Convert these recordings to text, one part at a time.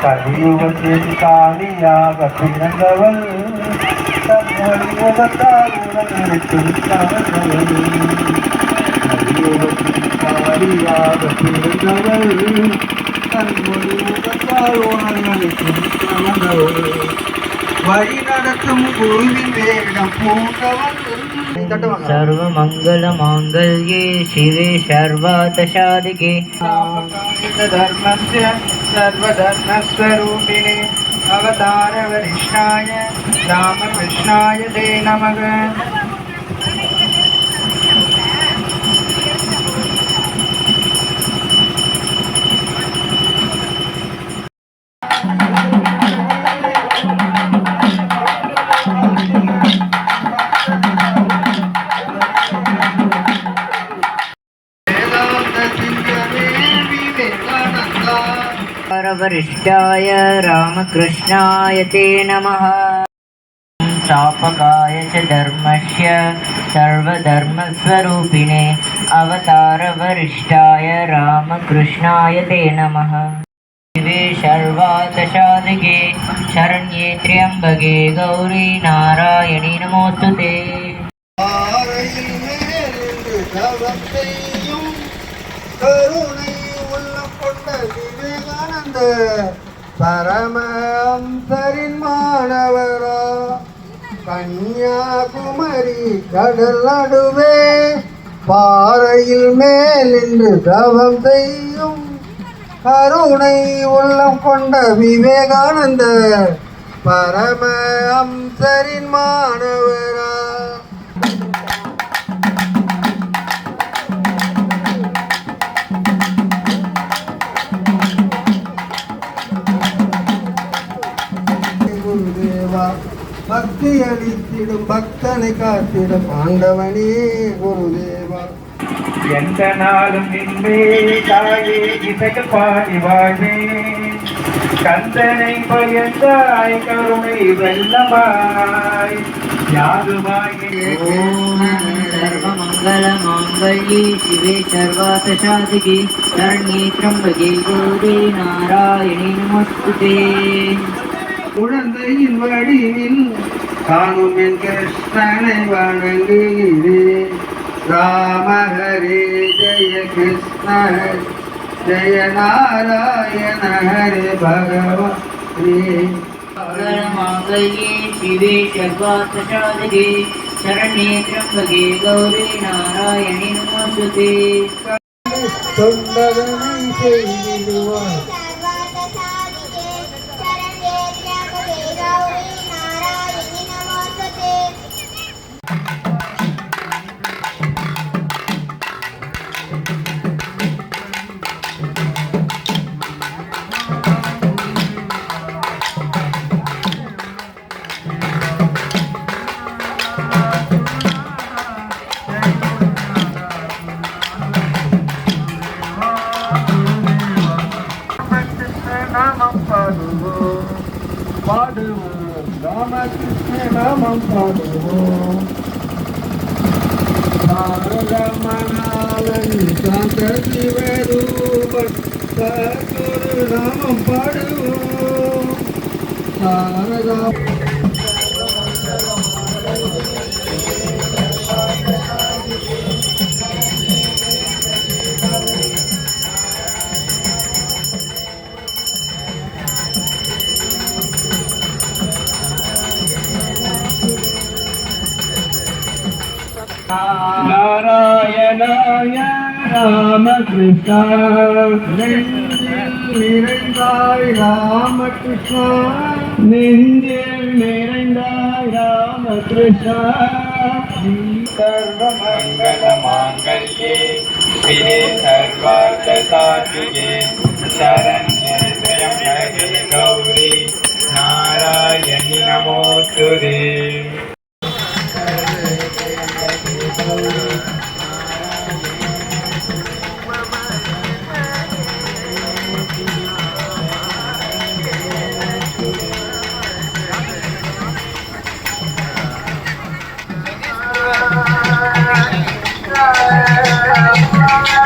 கலியுகத்தில் காளியாக பிறந்தவள் தன்மொழி முகத்தால் கலியுகத்தில் காளியாக பிறந்தவள் முகத்தால் கலந்தவள் வழி நடக்கும் குருவின் வேடம் பூண்டவள் सर्वमङ्गलमाङ्गल्ये शिवे सर्वातशादिके धर्मस्य सर्वधर्मस्वरूपिणे अवतारवरिष्ठाय रामकृष्णाय ते नमः अवतारवरिष्टाय रामकृष्णाय ते नमः। शापकाय च धर्मस्य सर्वधर्मस्वरूपिणे अवतारवरिष्ठाय रामकृष्णाय ते नमः। दिवे शर्वादशादके शरण्ये त्र्यम्बके गौरी नारायणे करुणै। விவேகானந்த பரமஹம்சரின் மாணவரா கன்னியாகுமரி கடல் நடுவே பாறையில் மேல் நின்று தவம் செய்யும் கருணை உள்ளம் கொண்ட விவேகானந்த பரமஹம்சரின் மாணவரா. பக்தி அளித்திடும் பக்தனை காத்திடும் ஆண்டவனே குருதேவா எந்த நாளும் நின்றே தாயே இசைக்கு பாடி வாழ்வே. கந்தனை பயந்தாய் கருணை வெள்ளமாய் சர்வமங்கலமாங்கல்யே சிவே சர்வாசாதிகி கர்ணே திரம்பகே கோதே நாராயணி நமஸ்துதே. குழந்தையின் வடிவில் காணும் என் கிருஷ்ணனை வணங்குகிறேன் ராம ஹரே ஜெய கிருஷ்ண ஜெய நாராயண ஹரே பகவான் மாங்கல்யே சிவே சர்வாத்மசாதகே சரண்யே கௌரி நாராயணி நமஸ்தே தொண்டதனை செய்திடுவார். वासुदेव रामकृष्ण रामपादो రామనాలని సంతతివ రూప సతురు రామం పడు సారదా நாராயணாய ராமகிருஷ்ணா நிறைந்தாய் ராமகிருஷ்ணா நெஞ்சில் நிறைந்தாய் ராமகிருஷ்ணா சர்வ மங்கள மாங்கல்யே ஸ்ரீ சர்வார்த்த சாதிகே சரண்யே ஸ்வயம் Thank you.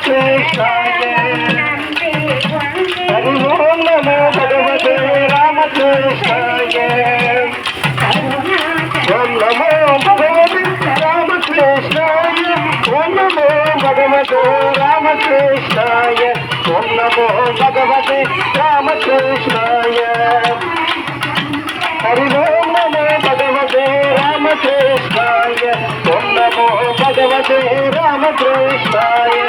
రామకృష్ణాయ హరి ఓం నమో భగవతే రామకృష్ణాయ ఓం నమో భగవతే రామకృష్ణాయ ఓం నమో భగవతే రామకృష్ణాయ ఓం నమో భగవతే రామకృష్ణాయ హరి ఓం నమో భగవతే రామకృష్ణాయ ఓం నమో భగవతే రామకృష్ణాయ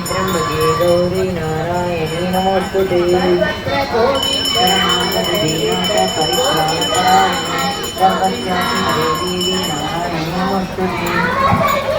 त्र्यम्बके गौरी नारायणी नमोऽस्तुते शरणागतदेवता परित्राणपरायणे सर्वस्यापि हरे देवी नारायणी नमोऽस्तुते